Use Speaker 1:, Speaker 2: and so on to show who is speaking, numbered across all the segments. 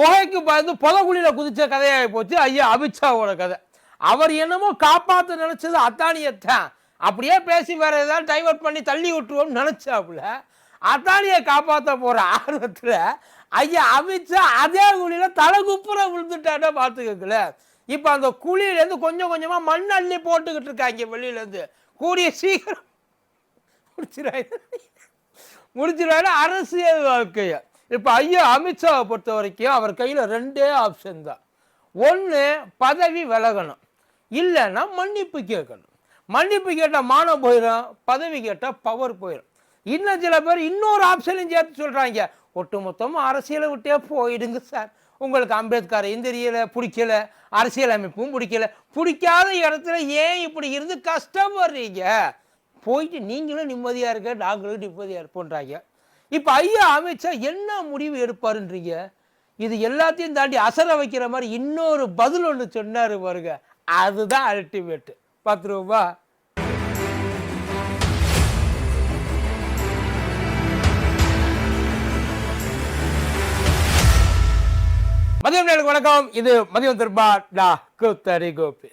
Speaker 1: புகைக்கு பயந்து புதகுழியில் குதிச்ச கதையாகி போச்சு ஐயா அமித்ஷாவோட கதை. அவர் என்னமோ காப்பாற்ற நினச்சது அத்தானியத்தான் அப்படியே பேசி வேற ஏதாவது டைவர்ட் பண்ணி தள்ளி விட்டுருவோம்னு நினச்சாப்புல. அத்தானியை காப்பாற்ற போகிற ஆர்வத்தில் ஐயா அமித்ஷா அதே குழியில் தலை குப்புற விழுந்துட்டானே பார்த்துக்கல இப்போ அந்த குழியிலேருந்து கொஞ்சம் கொஞ்சமாக மண் அள்ளி போட்டுக்கிட்டு இருக்காங்க வெளியிலேருந்து. கூடிய சீக்கிரம் முடிச்சிடாது முடிச்சிடாது அரசியல் வாழ்க்கையை. இப்போ ஐயா அமித்ஷாவை பொறுத்த வரைக்கும் அவர் கையில் ரெண்டே ஆப்ஷன் தான். ஒன்று பதவி விலகணும். இல்லைன்னா மன்னிப்பு கேட்கணும். மன்னிப்பு கேட்டால் மானம் போயிடும் பதவி கேட்டால் பவர் போயிடும் இன்னும் சில பேர் இன்னொரு ஆப்ஷனையும் சேர்த்து சொல்கிறாங்க ஒட்டுமொத்தமாக அரசியலை விட்டே போயிடுங்க சார் உங்களுக்கு அம்பேத்கர் இந்திரியலை பிடிக்கல? அரசியல் அமைப்பும் பிடிக்கல. பிடிக்காத இடத்துல ஏன் இப்படி இருந்து கஷ்டப்படுறீங்க? போயிட்டு நீங்களும் நிம்மதியாக இருக்க நாங்களும் நிம்மதியாக இருப்போன்றாங்க இப்போ ஐயா அமித்ஷா என்ன முடிவு எடுப்பாருன்றீங்க? இது எல்லாத்தையும் தாண்டி அசர வைக்கிற மாதிரி இன்னொரு பதில் ஒன்று சொன்னார் பாருங்க. அதுதான் அல்டிமேட்டு பத்து ரூபா மதியம் நேருக்கு வணக்கம். இது மதியம் திருப்பா டா கூத்தரி கோபி.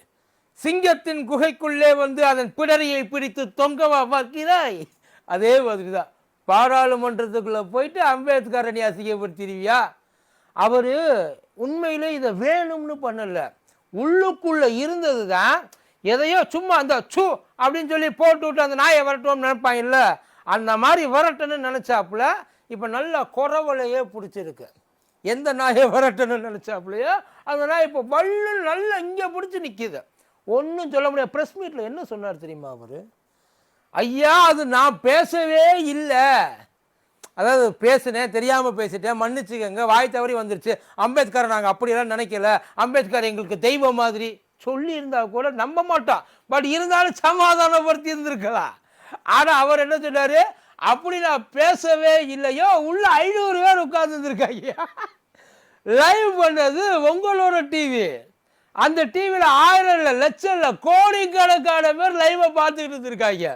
Speaker 1: சிங்கத்தின் குகைக்குள்ளே வந்து அதன் பிடரியை பிடித்து தொங்கவா பார்க்கிறாய்? அதே மாதிரி தான் பாராளுமன்றத்துக்குள்ளே போயிட்டு அம்பேத்கர் நீ அசிங்கப்படுத்திடுவியா? அவர் உண்மையிலே இதை வேணும்னு பண்ணலை. உள்ளுக்குள்ளே இருந்தது தான் எதையோ சும்மா அந்த சு அப்படின்னு சொல்லி போட்டு விட்டு அந்த நாயை விரட்டுவோம்னு நினைப்பாங்கல்ல அந்த மாதிரி வரட்டுன்னு நினச்சாப்புல இப்போ நல்ல குறவலையே பிடிச்சிருக்கு. எந்த நாயை விரட்டணும்னு நினச்சாப்புலையோ அந்த நாய் இப்போ வல்லு நல்லா இங்கே பிடிச்சி நிற்கிது ஒன்றும் சொல்ல முடியாது. ப்ரெஸ் மீட்டில் என்ன சொன்னார் தெரியுமா அவர்? ஐயா அது நான் பேசவே இல்லை. அதாவது பேசினேன் தெரியாமல் பேசிட்டேன் மன்னிச்சுக்கங்க வாய் தவறி வந்துருச்சு. அம்பேத்கரை நாங்கள் அப்படியெல்லாம் நினைக்கல. அம்பேத்கர் எங்களுக்கு தெய்வம் மாதிரி சொல்லியிருந்தா கூட நம்ப மாட்டோம் பட் இருந்தாலும் சமாதானப்படுத்தி இருந்திருக்கலாம். ஆனால் அவர் என்ன சொன்னார்? அப்படி நான் பேசவே இல்லையோ உள்ள ஐநூறு பேர் உட்கார்ந்துருக்காங்க லைவ் பண்ணது உங்களோட டிவி அந்த டிவியில் ஆயிரம் இல்லை லட்சம் இல்லை கோடிக்கணக்கான பேர் லைவை பார்த்துக்கிட்டு இருந்திருக்காங்க.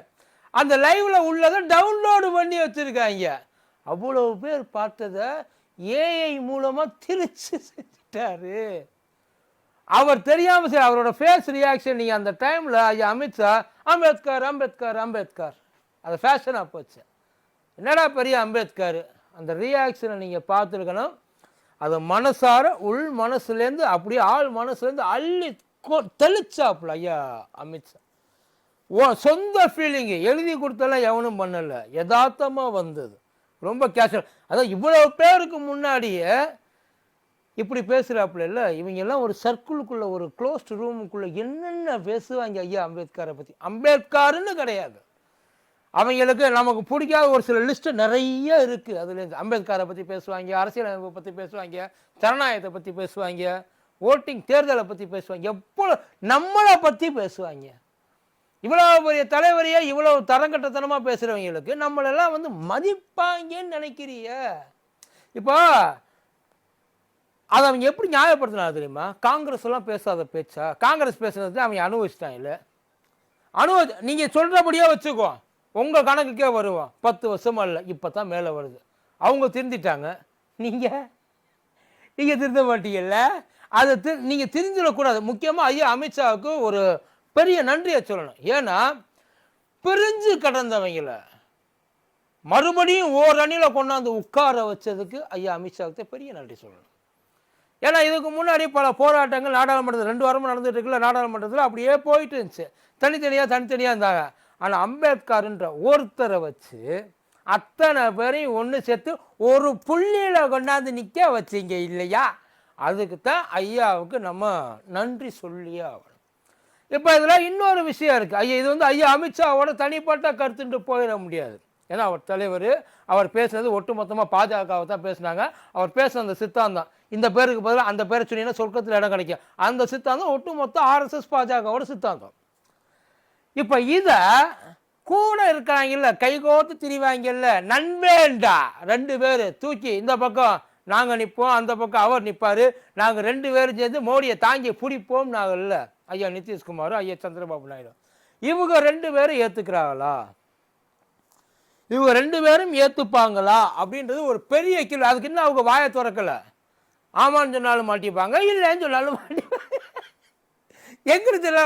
Speaker 1: அந்த லைவில் உள்ளதை டவுன்லோடு பண்ணி வச்சுருக்காங்க. அவ்வளோ பேர் பார்த்ததை ஏஐ மூலமாக திரிச்சு செஞ்சிட்டாரு. அவர் தெரியாமல் சரி அவரோட ஃபேஸ் ரியாக்ஷன் நீங்கள் அந்த டைமில் ஐயா அமித்ஷா அம்பேத்கர் அம்பேத்கர் அம்பேத்கர். அது ஃபேஷனாக போச்சு. என்னடா பெரிய அம்பேத்கர்? அந்த ரியாக்ஷனை நீங்கள் பார்த்துருக்கணும். அது மனசார உள் மனசுலேருந்து அப்படியே ஆள் மனசுலேருந்து அள்ளி கொ- தெளிச்சாப்புல ஐயா அமித்ஷா ஓ சொந்த ஃபீலிங்கு எழுதி கொடுத்தெல்லாம் எவனும் பண்ணலை. யதார்த்தமாக வந்தது. ரொம்ப கேஷுவல் அதான் இவ்வளோ பேருக்கு முன்னாடியே இப்படி பேசுகிறாப்புல இல்லை இவங்கெல்லாம் ஒரு சர்க்கிளுக்குள்ளே ஒரு க்ளோஸ்ட் ரூமுக்குள்ளே என்னென்ன பேசுவாங்க ஐயா அம்பேத்கரை பற்றி அம்பேத்கர்னு கிடையாது. அவங்களுக்கு நமக்கு பிடிக்காத ஒரு சில லிஸ்ட்டு நிறைய இருக்குது அதுலேருந்து அம்பேத்கரை பற்றி பேசுவாங்க அரசியலமைப்பை பற்றி பேசுவாங்க ஜனநாயகத்தை பற்றி பேசுவாங்க ஓட்டிங் தேர்தலை பற்றி பேசுவாங்க எப்போ நம்மளை பற்றி பேசுவாங்க. இவ்வளோ பெரிய தலைவரையே இவ்வளோ தரங்கட்டத்தனமாக பேசுகிறவங்களுக்கு நம்மளெல்லாம் வந்து மதிப்பாங்கன்னு நினைக்கிறிய? இப்போ அதை அவங்க எப்படி நியாயப்படுத்தினா தெரியுமா? காங்கிரஸ் எல்லாம் பேசாத பேச்சா? காங்கிரஸ் பேசுனது அவங்க அனுபவிச்சிட்டான் இல்லை? அனுபவி நீங்கள் சொல்கிறபடியே வச்சுக்கோ. உங்கள் கணக்குக்கே வருவோம். பத்து வருஷமா இல்லை இப்போ தான் மேலே வருது. அவங்க திருந்திட்டாங்க. நீங்கள் நீங்கள் திருந்த மாட்டீங்கல்ல? அதை திரு நீங்கள் திருந்திடக்கூடாது. முக்கியமாக ஐயா அமித்ஷாவுக்கு ஒரு பெரிய நன்றியை சொல்லணும். ஏன்னா பிரிஞ்சு கடந்தவங்கள மறுபடியும் ஓரணியில் கொண்டாந்து உட்கார வச்சதுக்கு ஐயா அமித்ஷாவுக்கு பெரிய நன்றி சொல்லணும். ஏன்னா இதுக்கு முன்னாடி பல போராட்டங்கள் நாடாளுமன்றத்தில் ரெண்டு வாரமும் நடந்துட்டு இருக்குல்ல நாடாளுமன்றத்தில் அப்படியே போயிட்டு இருந்துச்சு. தனித்தனியாக தனித்தனியாக இருந்தாங்க. ஆனால் அம்பேத்கர்ன்ற ஒருத்தரை வச்சு அத்தனை பேரையும் ஒன்று சேர்த்து ஒரு புள்ளியில் கொண்டாந்து நிற்க வச்சீங்க இல்லையா? அதுக்கு தான் ஐயாவுக்கு நம்ம நன்றி சொல்லியே ஆகணும். இப்போ இதில் இன்னொரு விஷயம் இருக்குது ஐயா இது வந்து ஐயா அமித்ஷாவோட தனிப்பட்ட கருத்துன்ட்டு போயிட முடியாது. ஏன்னா அவர் தலைவர் அவர் பேசுனது ஒட்டுமொத்தமாக பாஜகவை தான் பேசினாங்க. அவர் பேசுன அந்த சித்தாந்தம். இந்த பேருக்கு பதிலாக அந்த பேரை சொன்னீங்கன்னா சொர்க்கத்தில் இடம் கிடைக்கும். அந்த சித்தாந்தம் ஒட்டுமொத்த ஆர்எஸ்எஸ் பாஜகவோட சித்தாந்தம். இப்போ இதை கூட இருக்கிறாங்கல்ல கைகோத்து திரிவாங்கல்ல நண்பேண்டா ரெண்டு பேர் தூக்கி இந்த பக்கம் நாங்கள் நிற்போம் அந்த பக்கம் அவர் நிற்பார் நாங்கள் ரெண்டு பேரும் சேர்ந்து மோடியை தாங்கி பிடிப்போம் நாங்கள்ல ஐயா நிதிஷ்குமாரும் ஐயா சந்திரபாபு நாயுடு. இவங்க ரெண்டு பேரும் ஏற்றுக்கிறாங்களா இவங்க ரெண்டு பேரும் ஏற்றுப்பாங்களா அப்படின்றது ஒரு பெரிய கேள்வி. அதுக்கு இன்னும் அவங்க வாயை திறக்கலை. ஆமான்னு சொன்னாலும் மாட்டிப்பாங்க இல்லைன்னு சொன்னாலும் மாட்டிப்பாங்க. எங்கிட்ட சொல்ல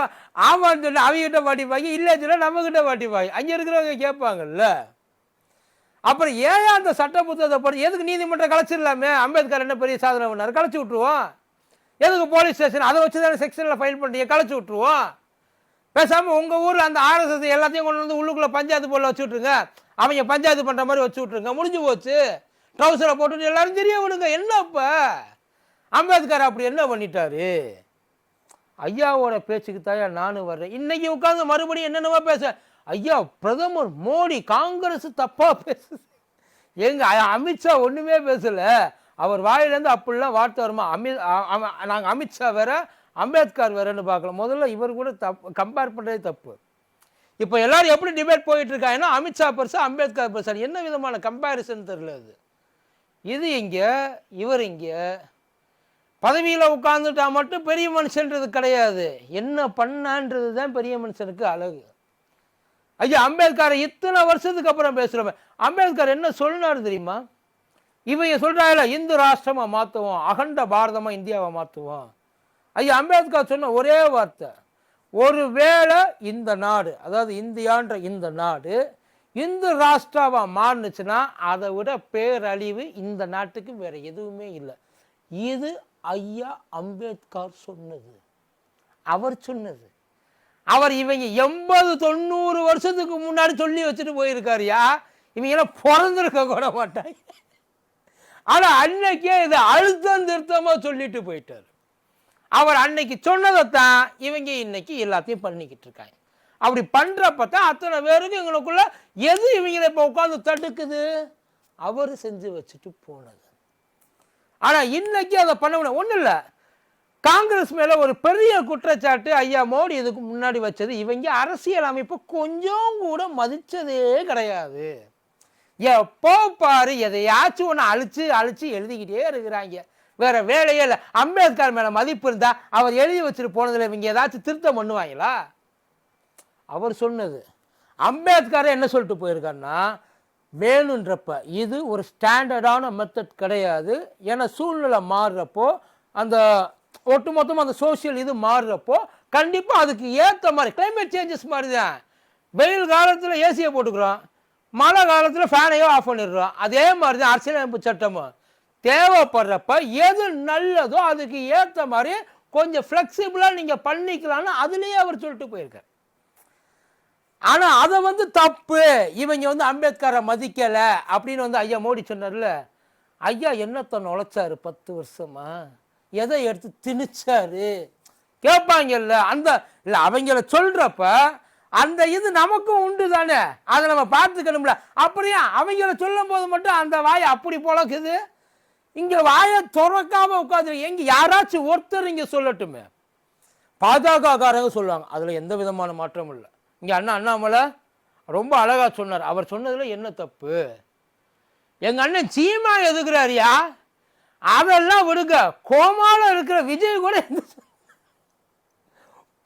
Speaker 1: ஆமான்னு சொன்னால் அவங்ககிட்ட மாட்டிப்பாங்க இல்லைன்னு சொன்னால் நம்மகிட்ட மாட்டிப்பாங்க. அங்கே இருக்கிறவங்க கேட்பாங்கல்ல. அப்புறம் ஏன் அந்த சட்ட புத்தகத்தை படி எதுக்கு நீதிமன்றம் கலைச்சிடலாமே? அம்பேத்கர் என்ன பெரிய சாதனை பண்ணார்? கலைச்சி விட்ருவோம் எதுக்கு போலீஸ் ஸ்டேஷன்? அதை வச்சு தானே செக்ஷனில் ஃபைல் பண்ணுறீங்க கலைச்சி விட்ருவோம் பேசாமல் உங்கள் ஊரில் அந்த ஆர்எஸ்எஸ் எல்லாத்தையும் கொண்டு வந்து உள்ளுக்குள்ளே பஞ்சாயத்து போல வச்சு விட்ருங்க அவங்க பஞ்சாயத்து பண்ணுற மாதிரி வச்சு விட்ருங்க முடிஞ்சு போச்சு. ட்ரௌசரை போட்டுட்டு எல்லாரும் தெரிய விடுங்க. என்ன இப்போ அம்பேத்கர் அப்படி என்ன பண்ணிட்டாரு? ஐயாவோட பேச்சுக்கு தாயா நானும் வர்றேன். இன்னைக்கு உட்காந்து மறுபடியும் என்னென்னவோ பேச. ஐயா பிரதமர் மோடி காங்கிரஸ் தப்பாக பேசுது. எங்க அமித்ஷா ஒன்றுமே பேசலை. அவர் வாயிலேருந்து அப்படிலாம் வார்த்தை வருமா? அமித் அ- அமித்ஷா வேற அம்பேத்கர் வேறன்னு பார்க்கலாம் முதல்ல இவர் கூட தப்பு கம்பேர் பண்ணுறதே தப்பு. இப்போ எல்லாரும் எப்படி டிபேட் போயிட்டு இருக்காங்கன்னா அமித்ஷா பெருசா அம்பேத்கர் பெருசா? என்ன விதமான கம்பேரிசன் தெரியல அது. இது இங்கே இவர் இங்கே பதவியில் உட்கார்ந்துட்டா மட்டும் பெரிய மனுஷன்றது கிடையாது. என்ன பண்ணான்றது தான் பெரிய மனுஷனுக்கு அழகு. ஐயா அம்பேத்கரை இத்தனை வருஷத்துக்கு அப்புறம் பேசுகிறோமே அம்பேத்கர் என்ன சொன்னார் தெரியுமா? இவங்க சொல்கிறாங்கள இந்து ராஷ்டிரமாக மாற்றுவோம் அகண்ட பாரதமாக இந்தியாவை மாற்றுவோம் ஐயா அம்பேத்கர் சொன்ன ஒரே வார்த்தை ஒருவேளை இந்த நாடு அதாவது இந்தியான்ற இந்த நாடு இந்து ராஷ்டிராவாக மாறுனுச்சுன்னா அதை விட பேரழிவு இந்த நாட்டுக்கு வேற எதுவுமே இல்லை. இது ஐயா அம்பேத்கர் சொன்னது. அவர் சொன்னது. அவர் இவங்க எண்பது தொண்ணூறு வருஷத்துக்கு முன்னாடி சொல்லி வச்சுட்டு போயிருக்காருயா. இவங்க எல்லாம் பிறந்திருக்க கூட மாட்டாங்க. ஆனால் அன்னைக்கே இதை அழுத்தம் திருத்தமாக சொல்லிட்டு போயிட்டாரு. அவர் அன்னைக்கு சொன்னதைத்தான் இவங்க இன்னைக்கு எல்லாத்தையும் பண்ணிக்கிட்டு இருக்காங்க. அப்படி பண்ணுறப்ப தான் அத்தனை பேருக்கு எங்களுக்குள்ள எது இவங்களை இப்போ உட்காந்து தடுக்குது? அவர் செஞ்சு வச்சுட்டு போனது. ஆனால் இன்னைக்கு அதை பண்ண முடியும் ஒன்றும் இல்லை. காங்கிரஸ் மேலே ஒரு பெரிய குற்றச்சாட்டு ஐயா மோடி இதுக்கு முன்னாடி வச்சது இவங்க அரசியல் அமைப்பு கொஞ்சம் கூட மதித்ததே கிடையாது. எப்போ பாரு எதையாச்சும் ஒன்று அழிச்சு அழிச்சு எழுதிக்கிட்டே இருக்கிறாங்க. வேற வேலையே இல்லை. அம்பேத்கர் மேல மதிப்பு இருந்தா அவர் எழுதி வச்சுட்டு போனதில் இவங்க ஏதாச்சும் திருத்தம் பண்ணுவாங்களா? அவர் சொன்னது. அம்பேத்கர் என்ன சொல்லிட்டு போயிருக்காருன்னா வேணுன்றப்ப இது ஒரு ஸ்டாண்டர்டான மெத்தட் கிடையாது. ஏன்னா சூழ்நிலை மாறுறப்போ அந்த ஒட்டுமொத்தமாக அந்த சோஷியல் இது மாறுறப்போ கண்டிப்பாக அதுக்கு ஏற்ற மாதிரி கிளைமேட் சேஞ்சஸ் மாதிரி தான் வெயில் காலத்தில் ஏசியை போட்டுக்கிறோம். மழை காலத்தில் ஃபேனையோ ஆஃப் பண்ணிடுறோம். அதே மாதிரி தான் அரசியலமைப்பு சட்டமும். தேவைப்படுறப்ப எது நல்லதோ அதுக்கு ஏற்ற மாதிரி கொஞ்சம் ஃப்ளெக்சிபிளாக நீங்கள் பண்ணிக்கலாம்னு அதுலேயே அவர் சொல்லிட்டு போயிருக்கார். ஆனால் அதை வந்து தப்பு. இவங்க வந்து அம்பேத்கரை மதிக்கலை அப்படின்னு வந்து ஐயா மோடி சொன்னார்ல. ஐயா என்னத்தை நுழைச்சார் பத்து வருஷமா? எதை எடுத்து திணிச்சாரு? கேட்பாங்கல்ல அந்த இல்லை அவங்கள சொல்கிறப்ப அந்த இது நமக்கும் உண்டு தானே? அதை நம்ம பார்த்துக்கணும்ல. அப்படியே? அவங்கள சொல்லும் போது மட்டும் அந்த வாய் அப்படி பொழக்குது இங்கே வாயை திறக்காம உட்காந்து எங்க யாராச்சும் ஒருத்தர் இங்கே சொல்லட்டுமே. பாஜகக்காரங்க சொல்லுவாங்க அதில் எந்த விதமான மாற்றமும் இல்லை. இங்கே அண்ணா அண்ணாமலை ரொம்ப அழகாக சொன்னார். அவர் சொன்னதில் என்ன தப்பு? எங்கள் அண்ணன் சீமா எதுக்குறாரியா? அதெல்லாம் விடுங்க. கோமால இருக்கிற விஜய் கூட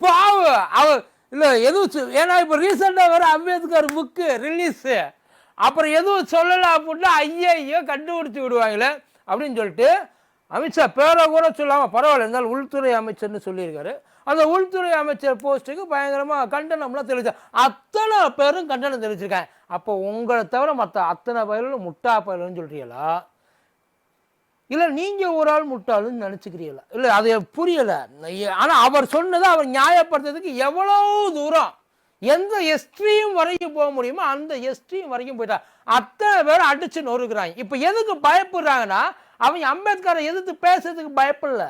Speaker 1: பாவு அவர் இல்லை எதுவும் ஏன்னா இப்போ ரீசெண்டாக வர அம்பேத்கர் புக்கு ரிலீஸு அப்புறம் எதுவும் சொல்லலை அப்படின்னா ஐயையோ கண்டுபிடிச்சி விடுவாங்களே அப்படின்னு சொல்லிட்டு அமித்ஷா பேரை கூட சொல்லாமல் பரவாயில்ல இருந்தாலும் உள்துறை அமைச்சர்னு சொல்லியிருக்காரு. அந்த உள்துறை அமைச்சர் போஸ்ட்டுக்கு பயங்கரமாக கண்டனம்லாம் தெரிவிச்சா அத்தனை பேரும் கண்டனம் தெரிவிச்சிருக்காங்க. அப்போ உங்களை தவிர மற்ற அத்தனை பயிலும் முட்டா பயிலுன்னு சொல்கிறீங்களா இல்லை நீங்கள் ஒரு ஆள் முட்டாளுன்னு நினச்சிக்கிறீங்களா? இல்லை அது புரியலை. ஆனால் அவர் சொன்னதை அவர் நியாயப்படுத்துறதுக்கு எவ்வளோ தூரம் எந்த எஸ்ட்ரீம் வரைக்கும் போக முடியுமோ அந்த எஸ்ட்ரீம் வரைக்கும் போயிட்டா அத்தனை பேரும் அடிச்சு நொறுக்குறாங்க. இப்போ எதுக்கு பயப்படுறாங்கன்னா அவங்க அம்பேத்கரை எதிர்த்து பேசுறதுக்கு பயப்படல.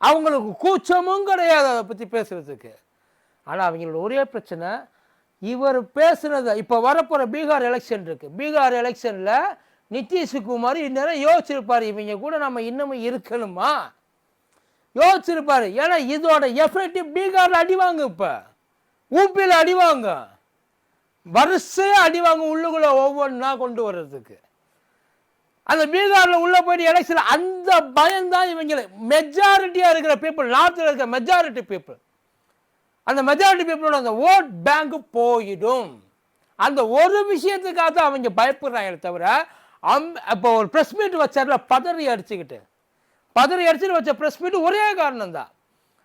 Speaker 1: அவங்களுக்கு கூச்சமும் கிடையாது அதை பற்றி பேசுகிறதுக்கு ஆனால் அவங்களோட ஒரே பிரச்சனை இவர் பேசுனதை இப்போ வரப்போகிற பீகார் எலெக்ஷன் இருக்குது பீகார் எலெக்ஷனில் நிதிஷ்குமார் இந்நேரம் யோசிச்சிருப்பார் இவங்க கூட நம்ம இன்னமும் இருக்கணுமா? யோசிச்சிருப்பார். ஏன்னா இதோட எஃபெக்ட் பீகாரில் அடிவாங்க இப்போ. ஊப்பியில் அடிவாங்க வரிசையாக அடிவாங்க உள்ளுக்குள்ளே ஒவ்வொன்றா கொண்டு வர்றதுக்கு. அந்த பீகாரில் உள்ளே போயிட்டு எலெக்ஷன் அந்த பயம்தான் இவங்களை. இவங்க இருக்கிற பீப்புள் நார்த்தில் இருக்கிற மெஜாரிட்டி பீப்புள் அந்த மெஜாரிட்டி பீப்புளோட அந்த ஓட் பேங்க் போயிடும். அந்த ஒரு விஷயத்துக்காக தான் அவங்க பயப்படுறாங்க தவிர அம் இப்போ ஒரு ப்ரெஸ் மீட் வச்சார்ல பதறி அடிச்சுக்கிட்டு. பதறி அடிச்சுட்டு வச்ச ப்ரெஸ் மீட் ஒரே காரணம் தான்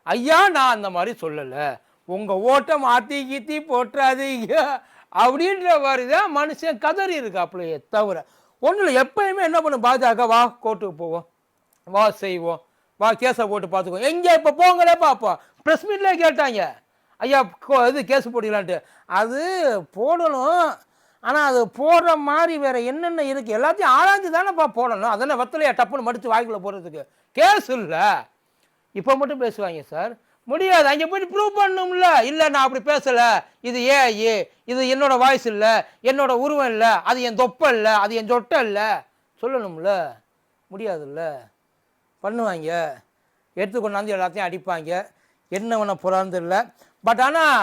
Speaker 1: ஐயா நான் அந்த மாதிரி சொல்லலை. உங்கள் ஓட்டம் மாற்றி கீத்தி போட்டுறாதீங்க அப்படின்ற மாதிரி தான் மனுஷன் கதறி இருக்காப்புலையே தவிர ஒன்றும் எப்பயுமே என்ன பண்ணும்? பாஜக வா கோர்ட்டுக்கு போவோம். வா செய்வோம். வா கேஸை போட்டு பார்த்துக்கோ எங்கே இப்போ போங்களே பார்ப்போம். ப்ரெஸ் மீட்லேயே கேட்டாங்க. ஐயா கோ- இது கேஸ் போட்டிக்கலான்ட்டு. அது போடணும். ஆனால் அது போடுற மாதிரி வேறு என்னென்ன இருக்குது எல்லாத்தையும் ஆராய்ஞ்சு தானேப்பா போடணும். அதெல்லாம் வெத்தலையா டப்புன்னு மடித்து வாய்க்குள்ள போடுறதுக்கு? கேஸ் இல்லை. இப்போ மட்டும் பேசுவாங்க சார் முடியாது. அங்கே போயிட்டு ப்ரூவ் பண்ணும்ல. இல்லை நான் அப்படி பேசலை. இது ஏ ஏ இது என்னோட வாய்ஸ் இல்லை. என்னோட உருவம் இல்லை. அது என் தொப்பை இல்லை. அது என் சொட்டை இல்லை. சொல்லணும்ல. முடியாதுல்ல பண்ணுவாங்க. எடுத்து கொண்டாந்து எல்லாத்தையும் அடிப்பாங்க. என்ன பண்ண போகிறான்னு தெரியல. பட் ஆனால்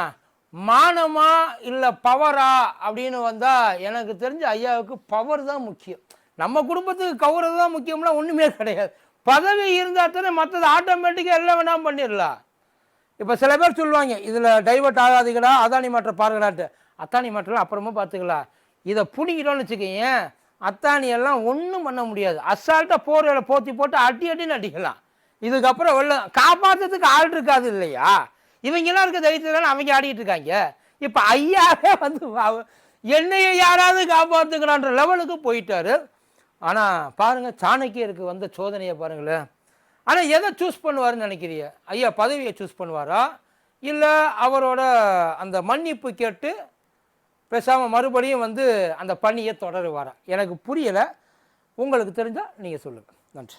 Speaker 1: மானமா இல்லை பவரா அப்படின்னு வந்தால் எனக்கு தெரிஞ்ச ஐயாவுக்கு பவர் தான் முக்கியம். நம்ம குடும்பத்துக்கு கௌரவம் தான் முக்கியம்லாம் ஒன்றுமே கிடையாது. பதவி இருந்தால் தானே மற்றது ஆட்டோமேட்டிக்காக எல்லாம் வேணாம் பண்ணிடலாம். இப்போ சில பேர் சொல்லுவாங்க இதில் டைவர்ட் ஆகாதீங்கடா அதானி மாற்ற பாருங்கடான்ட்டு. அத்தானி மாற்றலாம் அப்புறமா பார்த்துக்கலாம் இதை பிடிக்கிறோன்னு வச்சுக்கோங்க அத்தானி எல்லாம் ஒன்றும் பண்ண முடியாது. அசால்ட்டாக போர்வையில போத்தி போட்டு அடி அடின்னு அடிக்கலாம். இதுக்கப்புறம் வெள்ளம் காப்பாற்றுறதுக்கு ஆள் இருக்காது இல்லையா? இவங்கெல்லாம் இருக்க தைரியத்தில் அவங்க ஆடிட்டு இருக்காங்க. இப்போ ஐயாவே வந்து என்னையை என்னைய யாராவது காப்பாற்றுக்கிறான்ற லெவலுக்கு போயிட்டாரு. ஆனால் பாருங்கள் சாணக்கியருக்கு வந்த சோதனையை பாருங்களேன். ஆனால் எதை சூஸ் பண்ணுவாருன்னு நினைக்கிறீங்க? ஐயா பதவியை சூஸ் பண்ணுவாரா? இல்லை அவரோட அந்த மன்னிப்பு கேட்டு பேசாமல் மறுபடியும் வந்து அந்த பணியை தொடருவாரா? எனக்கு புரியலை. உங்களுக்கு தெரிஞ்சால் நீங்கள் சொல்லுங்கள் நன்றி.